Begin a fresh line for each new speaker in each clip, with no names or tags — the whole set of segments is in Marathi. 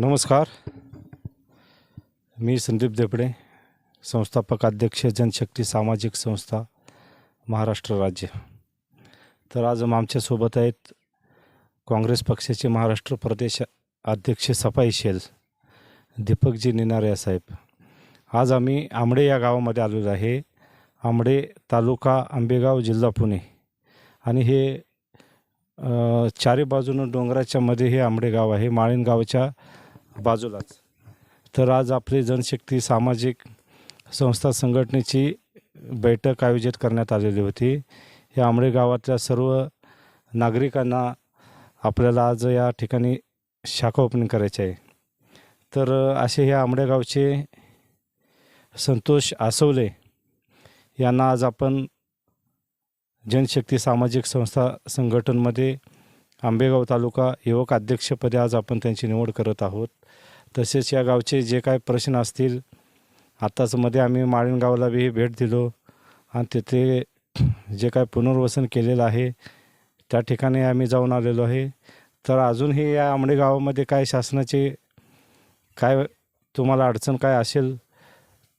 नमस्कार. मी संदीप देपडे संस्थापक अध्यक्ष जनशक्ती सामाजिक संस्था महाराष्ट्र राज्य. तर आज आमच्यासोबत आहेत काँग्रेस पक्षाचे महाराष्ट्र प्रदेश अध्यक्ष सफाई शेल दीपकजी निनारे साहेब. आज आम्ही आंबडे या गावामध्ये आलेलो आहे. आंबडे तालुका आंबेगाव जिल्हा पुणे. आणि हे चारी बाजूनं डोंगराच्या मध्ये हे आंबडे गाव आहे. माळीण गावच्या बाजूलाच. तर आज आपली जनशक्ती सामाजिक संस्था संघटनेची बैठक आयोजित करण्यात आलेली होती. या आंबळे गावातल्या सर्व नागरिकांना आपल्याला आज या ठिकाणी शाखा ओपनिंग करायची आहे. तर असे हे आंबळे गावचे संतोष आसवले यांना आज आपण जनशक्ती सामाजिक संस्था संघटनमध्ये आंबेगाव तालुका युवक अध्यक्षपदी आज आपण त्यांची निवड करत आहोत. तसेच या गावचे जे काय प्रश्न असतील आत्ताच मध्ये आम्ही माळीणगावला बी भेट दिलो आणि तिथे जे काय पुनर्वसन केलेलं आहे त्या ठिकाणी आम्ही जाऊन आलेलो आहे. तर अजूनही या आंबडे गावामध्ये काय शासनाचे काय तुम्हाला अडचण काय असेल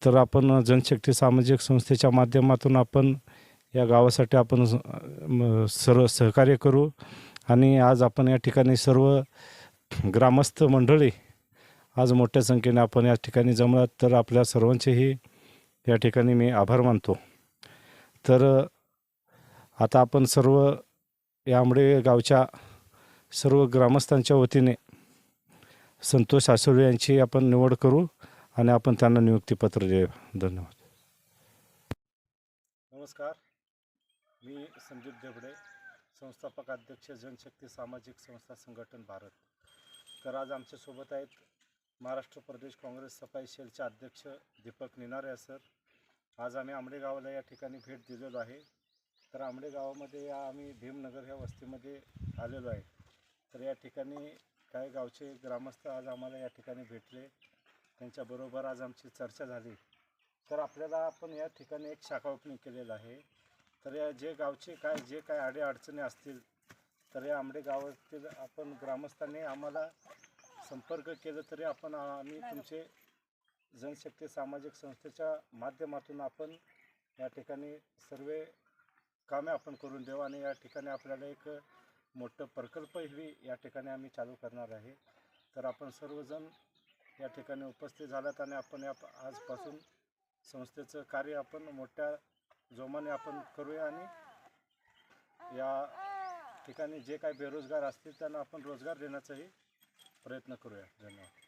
तर आपण जनशक्ती सामाजिक संस्थेच्या माध्यमातून आपण या गावासाठी आपण सर्व सहकार्य करू. आणि आज आपण या ठिकाणी सर्व ग्रामस्थ मंडळी आज मोठ्या संख्येने आपण या ठिकाणी जमलात तर आपल्या सर्वांचेही या ठिकाणी मी आभार मानतो. तर आता आपण सर्व यामुळे गावच्या सर्व ग्रामस्थांच्या वतीने संतोष आसोले यांची आपण निवड करू आणि आपण त्यांना नियुक्तीपत्र देऊ. धन्यवाद. नमस्कार. मी संदीप देवडे संस्थापक अध्यक्ष जनशक्ती सामाजिक संस्था संघटन भारत. तर आज आमच्यासोबत आहेत महाराष्ट्र प्रदेश काँग्रेस सफाई सेलचे अध्यक्ष दीपक निनारे सर. आज आम्ही आंबडे गावाला या ठिकाणी भेट दिलेलो आहे. तर आंबडे गावामध्ये या आम्ही भीमनगर ह्या वस्तीमध्ये आलेलो आहे. तर या ठिकाणी काही गावचे ग्रामस्थ आज आम्हाला या ठिकाणी भेटले. त्यांच्याबरोबर आज आमची चर्चा झाली. तर आपल्याला आपण या ठिकाणी एक शाखा ओपनिंग केलेलं आहे. तर या जे गावचे काय जे काय अडी अडचणी असतील तर या आंबडे गावातील आपण ग्रामस्थांनी आम्हाला संपर्क केलं तरी आपण आम्ही तुमचे जनशक्ती सामाजिक संस्थेच्या माध्यमातून आपण या ठिकाणी सर्व कामे आपण करून देऊ आणि या ठिकाणी आपल्याला एक मोठं प्रकल्पही या ठिकाणी आम्ही चालू करणार आहे. तर आपण सर्वजण या ठिकाणी उपस्थित झालात आणि आपण या आजपासून संस्थेचं कार्य आपण मोठ्या जोमाने आपण करूया आणि या ठिकाणी जे काही बेरोजगार असतील त्यांना आपण रोजगार देण्याचाही प्रयत्न करूया. धन्यवाद.